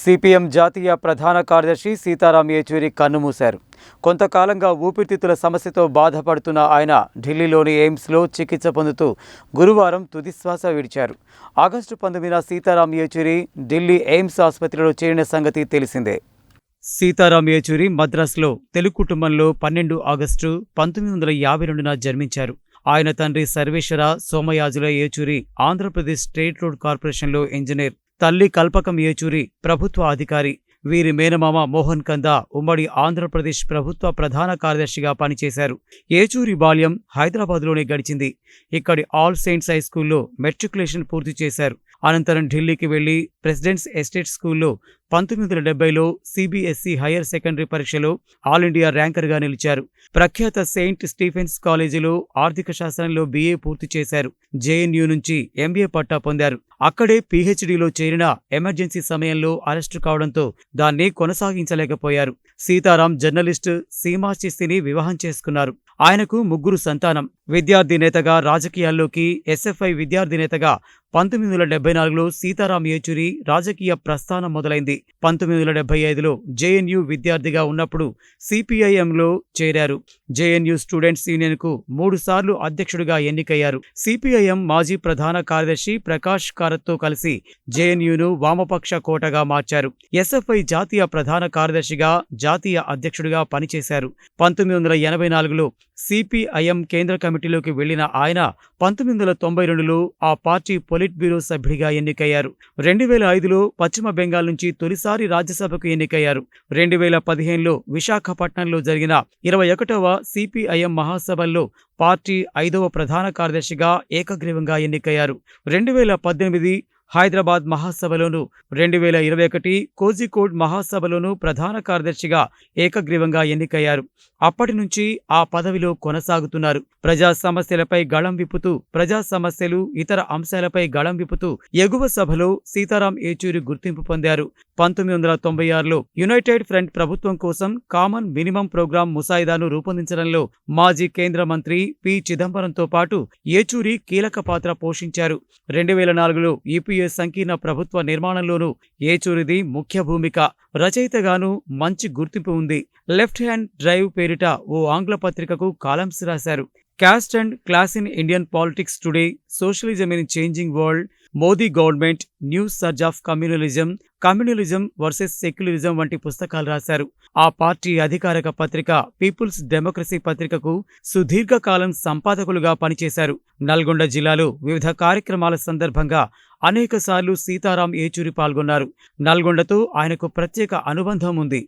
CPM జాతీయ ప్రధాన కార్యదర్శి సీతారాం యేచూరి కన్నుమూశారు. కొంతకాలంగా ఊపిరితిత్తుల సమస్యతో బాధపడుతున్న ఆయన ఢిల్లీలోని ఎయిమ్స్లో చికిత్స పొందుతూ గురువారం తుదిశ్వాస విడిచారు. ఆగస్టు పంతొమ్మిదిన సీతారాం యేచూరి ఢిల్లీ ఎయిమ్స్ ఆసుపత్రిలో చేరిన సంగతి తెలిసిందే. సీతారాం యేచూరి మద్రాసులో తెలుగు కుటుంబంలో పన్నెండు ఆగస్టు పంతొమ్మిది వందల యాభై రెండున జన్మించారు. ఆయన తండ్రి సర్వేశ్వర సోమయాజుల ఏచూరి ఆంధ్రప్రదేశ్ స్టేట్ రోడ్ కార్పొరేషన్లో ఇంజనీర్. తల్లి కల్పకం ఏచూరి ప్రభుత్వ అధికారి. వీరి మేనమామ మోహన్ కంద ఉమ్మడి ఆంధ్రప్రదేశ్ ప్రభుత్వ ప్రధాన కార్యదర్శిగా పనిచేశారు. ఏచూరి బాల్యం హైదరాబాద్లోనే గడిచింది. ఇక్కడి ఆల్ సెయింట్స్ హై స్కూల్లో మెట్రికులేషన్ పూర్తి చేశారు. అనంతరం ఢిల్లీకి వెళ్ళి ప్రెసిడెంట్స్ ఎస్టేట్ స్కూల్లో పంతొమ్మిది వందల డెబ్బైలో సిబిఎస్ఈ హైయర్ సెకండరీ పరీక్షలో ఆల్ ఇండియా ర్యాంకర్గా నిలిచారు. ప్రఖ్యాత సెయింట్ స్టీఫెన్స్ కాలేజీలో ఆర్థిక శాస్త్రంలో బీఏ పూర్తి చేశారు. జేఎన్యూ నుంచి ఎంబీఏ పట్టా పొందారు. అక్కడే పీహెచ్డీలో చేరిన ఎమర్జెన్సీ సమయంలో అరెస్టు కావడంతో దాన్ని కొనసాగించలేకపోయారు. సీతారాం జర్నలిస్టు సీమాచిస్తిని వివాహం చేసుకున్నారు. ఆయనకు ముగ్గురు సంతానం. విద్యార్థి నేతగా రాజకీయాల్లోకి ఎస్ఎఫ్ఐ విద్యార్థి నేతగా పంతొమ్మిది వందల డెబ్బై నాలుగులో సీతారాం యేచూరి రాజకీయ ప్రస్థానం మొదలైంది. పంతొమ్మిది వందల డెబ్బై ఐదులో జేఎన్యు విద్యార్థిగా ఉన్నప్పుడు సిపిఐఎంలో చేరారు. జేఎన్యు స్టూడెంట్స్ యూనియన్కు మూడుసార్లు అధ్యక్షుడిగా ఎన్నికయ్యారు. సిపిఐఎం మాజీ ప్రధాన కార్యదర్శి ప్రకాష్ కారత్తో కలిసి జేఎన్యును వామపక్ష కోటగా మార్చారు. ఎస్ఎఫ్ఐ జాతీయ ప్రధాన కార్యదర్శిగా జాతీయ అధ్యక్షుడిగా పనిచేశారు. పంతొమ్మిది వందల ఎనభై నాలుగులో సిపిఐఎం కేంద్ర కమిటీలోకి వెళ్ళిన ఆయన పంతొమ్మిది వందల తొంభై రెండులో ఆ పార్టీ పొలిట్ బ్యూరో సభ్యుడిగా ఎన్నికయ్యారు. రెండు వేల ఐదులో పశ్చిమ బెంగాల్ నుంచి తొలి తొలిసారి రాజ్యసభకు ఎన్నికయ్యారు. రెండు వేల పదిహేనులో విశాఖపట్నంలో జరిగిన ఇరవై ఒకటవ సిపిఐఎం మహాసభల్లో పార్టీ ఐదవ ప్రధాన కార్యదర్శిగా ఏకగ్రీవంగా ఎన్నికయ్యారు. రెండు వేల పద్దెనిమిది హైదరాబాద్ మహాసభలోను రెండు వేల ఇరవై ఒకటి కోజికోడ్ మహాసభలోను ప్రధాన కార్యదర్శిగా ఏకగ్రీవంగా ఎన్నికయ్యారు. అప్పటి నుంచి ఆ పదవిలో కొనసాగుతున్నారు. ప్రజా సమస్యలపై గళం విప్పుతూ ప్రజా సమస్యలు ఇతర అంశాలపై గళం విప్పుతూ ఎగువ సభలో సీతారాం ఏచూరి గుర్తింపు పొందారు. పంతొమ్మిది వందల తొంభై ఆరులో యునైటెడ్ ఫ్రంట్ ప్రభుత్వం కోసం కామన్ మినిమం ప్రోగ్రాం ముసాయిదాను రూపొందించడంలో మాజీ కేంద్ర మంత్రి పి. చిదంబరంతో పాటు ఏచూరి కీలక పాత్ర పోషించారు. రెండు వేల నాలుగులో రాజకీయ సంకీర్ణ ప్రభుత్వ నిర్మాణంలోనూ ఏచూరిది ముఖ్య భూమిక. రచయితగాను మంచి గుర్తింపు ఉంది. లెఫ్ట్ హ్యాండ్ డ్రైవ్ పేరిట ఓ ఆంగ్ల పత్రికకు కాలమ్స్ రాశారు. Caste and class in Indian politics today socialism in changing world Modi government new surge of communalism communalism versus secularism వంటి పుస్తకాలు రాశారు. ఆ పార్టీ అధికారిక పత్రిక పీపుల్స్ డెమోక్రసీ పత్రికకు సుదీర్ఘకాలం సంపాదకులుగా పనిచేశారు. నల్గొండ జిల్లాలో వివిధ కార్యక్రమాల సందర్భంగా అనేకసార్లు సీతారాం ఏచూరి పాల్గొన్నారు. నల్గొండతో ఆయనకు ప్రత్యేక అనుబంధం ఉంది.